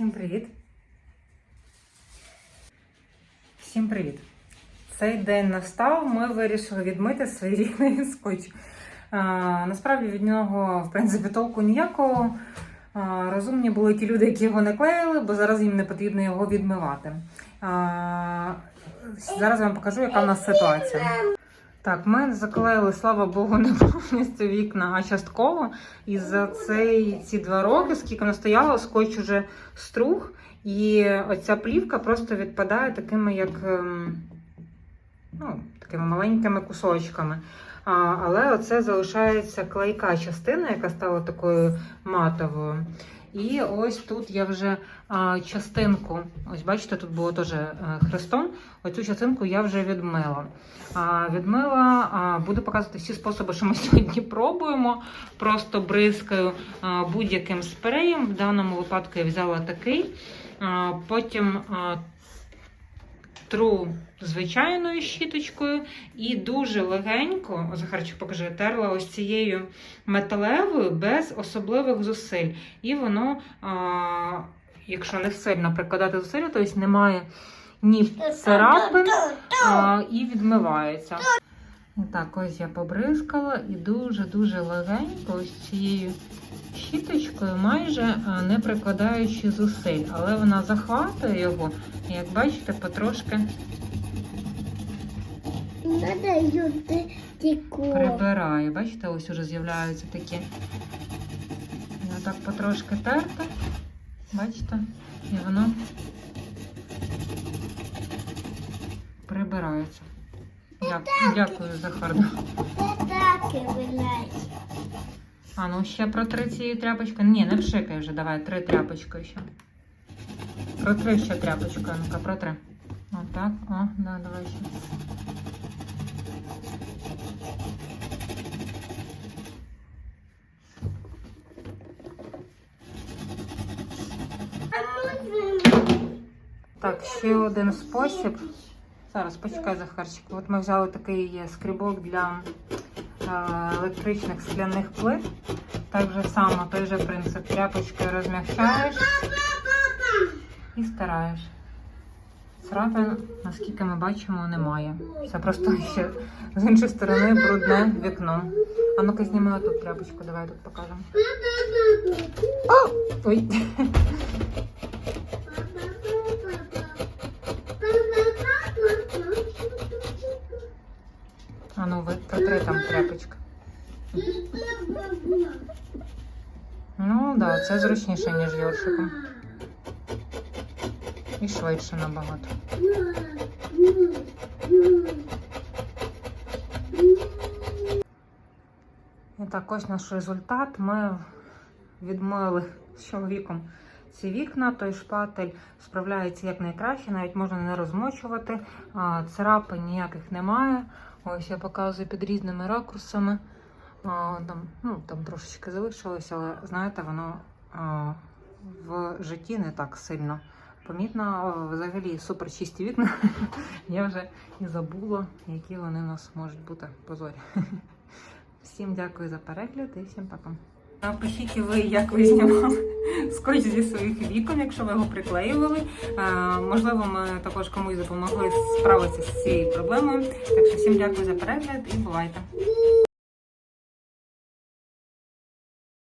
Всім привіт. Всім привіт. Цей день настав. Ми вирішили відмити від скотчу. А, насправді від нього, в принципі, толку ніякого. Розумні були ті люди, які його не клеїли, бо зараз їм не потрібно його відмивати. Зараз я вам покажу, яка в нас ситуація. Так, ми заклеїли, слава Богу, не повністю вікна, а частково. І за цей, ці два роки, скільки воно стояло, скотч уже струг, і оця плівка просто відпадає такими, як ем, ну, такими маленькими кусочками. А, але оце залишається клейка частина, яка стала такою матовою. І ось тут я вже а, частинку, ось бачите, тут було теж е, хрестом. Оцю частинку я вже відмила. А, відмила, а, буду показувати всі способи, що ми сьогодні пробуємо. Просто бризкаю будь-яким спреєм. В даному випадку я взяла такий. А, потім а, тру звичайною щіточкою і дуже легенько, Захарчик, покажи, терла ось цією металевою без особливих зусиль. І воно, а, якщо не сильно прикладати зусилля, тобто немає ні царапин а, і відмивається. І так, ось я побризкала і дуже-дуже легенько ось цією щіточкою, майже не прикладаючи зусиль, але вона захватує його, і як бачите, потрошки прибирає. Бачите, ось уже з'являються такі. Отак потрошки терти. Бачите? І воно прибирається. Дя- Дякую, Захарно. Так і вилазь. А, ну ще протри цією тряпочкою. Ні, не пшикай вже, давай, три тряпочкою ще. Протри ще тряпочкою, ну-ка, протри. Отак, о, да, давай ще. Так, ще один спосіб. Зараз почекай, Захарчик. От ми взяли такий скрібок для е, електричних скляних плит. Так же само, той же принцип. Тряпочкою розмягчаєш і стираєш. Царапин, наскільки ми бачимо, немає. Це просто ще з іншої сторони брудне вікно. А ну-ка зніми отут тряпочку, давай тут покажемо. О! Ой. А ну ви протри там тряпочка. Ну да, це зручніше, ніж йоршиком. І швидше набагато. І так, ось наш результат. Ми відмили з чоловіком ці вікна, той шпатель справляється як найкраще, навіть можна не розмочувати. Царапин ніяких немає. Ось я показую під різними ракурсами. Там, ну, там трошечки залишилось, але знаєте, воно в житті не так сильно помітно. Взагалі супер чисті вікна. Я вже і забула, які вони у нас можуть бути позорі. Всім дякую за перегляд і всім пока. Напишіть ви, як ви знімали скотч зі своїх вікон, якщо ви його приклеювали. Можливо, ми також комусь допомогли справитися з цією проблемою. Так що всім дякую за перегляд і бувайте!